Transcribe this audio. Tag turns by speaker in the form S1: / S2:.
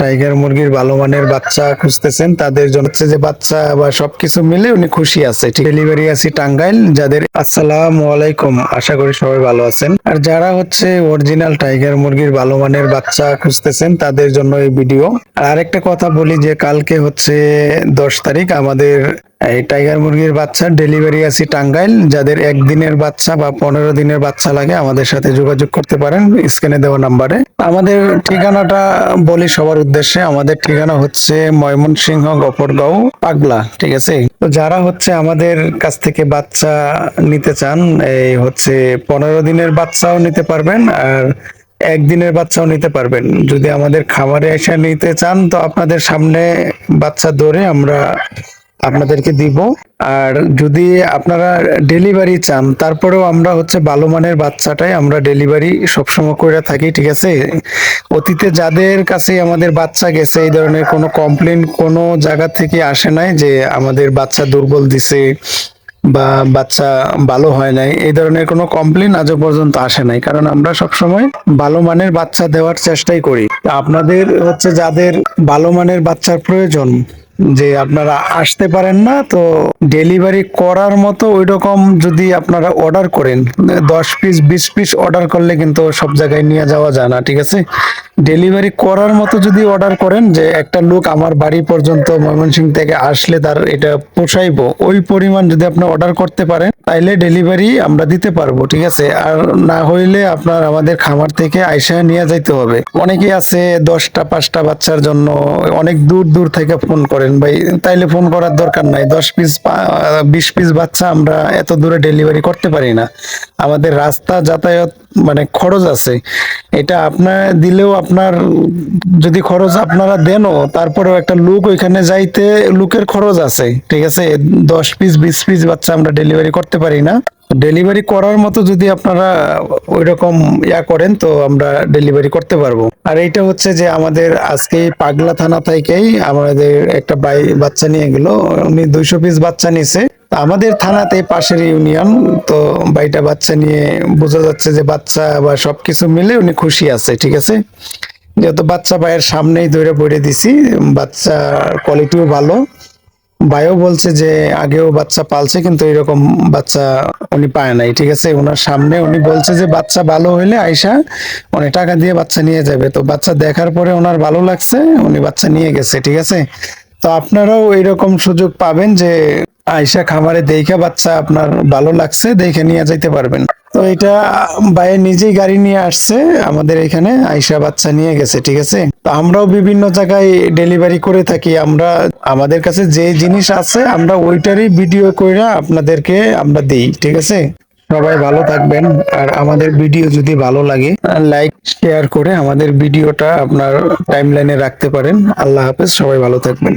S1: Tiger মুরগির ভালো মানের বাচ্চা খুঁজতেছেন, তাদের জন্য হচ্ছে যে বাচ্চা বা সবকিছু মিলে উনি খুশি আছে। ডেলিভারি আছি টাঙ্গাইল, যাদের আসসালাম আলাইকুম, আশা করি সবাই ভালো আছেন। আর যারা হচ্ছে অরিজিনাল টাইগার মুরগির ভালো মানের বাচ্চা খুঁজতেছেন, তাদের জন্য এই ভিডিও আর একটা কথা বলি যে কালকে হচ্ছে দশ তারিখ আমাদের এই টাইগার মুরগির বাচ্চা ডেলিভারি আছি টাঙ্গাইল। যাদের একদিনের বাচ্চা বা পনেরো দিনের বাচ্চা লাগে, আমাদের সাথে যোগাযোগ করতে পারেন, স্ক্রিনে দেওয়া নাম্বারে। আমাদের ঠিকানাটা বলি সবার উদ্দেশ্যে। আমাদের ঠিকানা হচ্ছে ময়মনসিংহ গফরগাঁও, পাগলা, ঠিক আছে? তো যারা হচ্ছে আমাদের কাছ থেকে বাচ্চা নিতে চান, এই হচ্ছে পনেরো দিনের বাচ্চাও নিতে পারবেন আর একদিনের বাচ্চাও নিতে পারবেন। যদি আমাদের খামারে এসে নিতে চান, তো আপনাদের সামনে বাচ্চা ধরে আমরা আপনাদেরকে দিব। আর যদি আপনারা ডেলিভারি চান, তারপরেও আমরা হচ্ছে ভালো মানের বাচ্চাটাই আমরা ডেলিভারি সবসময় করে থাকি, ঠিক আছে? অতীতে যাদের কাছে আমাদের বাচ্চা গেছে, এই ধরনের কোনো কমপ্লেন কোনো জায়গা থেকে আসে নাই যে আমাদের বাচ্চা দুর্বল দিছে বা বাচ্চা ভালো হয় নাই, এই ধরনের কোনো কমপ্লেন আজও পর্যন্ত আসে নাই। কারণ আমরা সবসময় ভালো মানের বাচ্চা দেওয়ার চেষ্টাই করি। আপনাদের হচ্ছে যাদের ভালো মানের বাচ্চার প্রয়োজন যে আপনারা আসতে পারেন না, তো ডেলিভারি করার মতো ওই রকম যদি আপনারা অর্ডার করেন, দশ পিস বিশ পিস অর্ডার করলে কিন্তু সব জায়গায় নিয়ে যাওয়া যায় না, ঠিক আছে? ডেলিভারি করার মতো যদি অর্ডার করেন, যে একটা লোক আমার বাড়ি পর্যন্ত ময়মনসিংহ থেকে আসলে তার এটা পোষাইবো, ওই পরিমাণ যদি আপনি অর্ডার করতে পারেন, তাইলে ডেলিভারি আমরা দিতে পারব, ঠিক আছে? আর না হইলে আপনার আমাদের খামার থেকে আইসা নিয়ে যাইতে হবে। অনেকেই আছে দশটা, পাঁচটা বাচ্চার জন্য, অনেক দূর দূর থেকে ফোন করেন ভাই, তাইলে ফোন করার দরকার নাই। দশ পিস বিশ পিস বাচ্চা আমরা এত দূরে ডেলিভারি করতে পারি না। আমাদের রাস্তা যাতায়াত মানে খরচ আছে। এটা আপনার দিলেও আপনার যদি খরচ আপনারা দেনও, তারপরেও একটা লুক ওইখানে যাইতে লুকের খরচ আছে, ঠিক আছে? দশ পিস বিশ পিস বাচ্চা আমরা ডেলিভারি করতে পারি না। ডেলিভারি করার মতো যদি আপনারা ওই রকম ইয়া করেন, তো আমরা ডেলিভারি করতে পারব। আর এইটা হচ্ছে যে আমাদের আজকে পাগলা থানা থেকেই আমাদের একটা বাই বাচ্চা নিয়ে গেল। উনি দুইশো পিস বাচ্চা নিয়েছে আমাদের থানাতে পাশের ইউনিয়ন, তো বাইটা বাচ্চা নিয়ে বোঝা যাচ্ছে যে বাচ্চা বা সবকিছু মিলে উনি খুশি আছে, ঠিক আছে? যেহেতু বাচ্চা ভাইয়ের সামনেই ধরে পড়ে দিছি, বাচ্চার কোয়ালিটিও ভালো। ভাইও বলছে যে আগেও বাচ্চা পালছে, কিন্তু এরকম বাচ্চা উনি পায় নাই, ঠিক আছে? ওনার সামনে উনি বলছে যে বাচ্চা ভালো হইলে আয়সা উনি টাকা দিয়ে বাচ্চা নিয়ে যাবে। তো বাচ্চা দেখার পরে ওনার ভালো লাগছে, উনি বাচ্চা নিয়ে গেছে, ঠিক আছে? তো আপনারাও এইরকম সুযোগ পাবেন যে আয়সা খামারে দেখে বাচ্চা আপনার ভালো লাগছে, দেখে নিয়ে যাইতে পারবেন। তো এটা বাইরে নিজেই গাড়ি নিয়ে আসছে, আমাদের এখানে আয়সা বাচ্চা নিয়ে গেছে, ঠিক আছে? তো আমরাও বিভিন্ন জায়গায় ডেলিভারি করে থাকি, আমরা, আমাদের কাছে যে জিনিস আছে, আমরা ওইটারই ভিডিও করে আপনাদেরকে আমরা দিই, ঠিক আছে? সবাই ভালো থাকবেন, আর আমাদের ভিডিও যদি ভালো লাগে, লাইক, শেয়ার করে আমাদের ভিডিওটা আপনার টাইমলাইনে রাখতে পারেন। আল্লাহ হাফেজ, সবাই ভালো থাকবেন।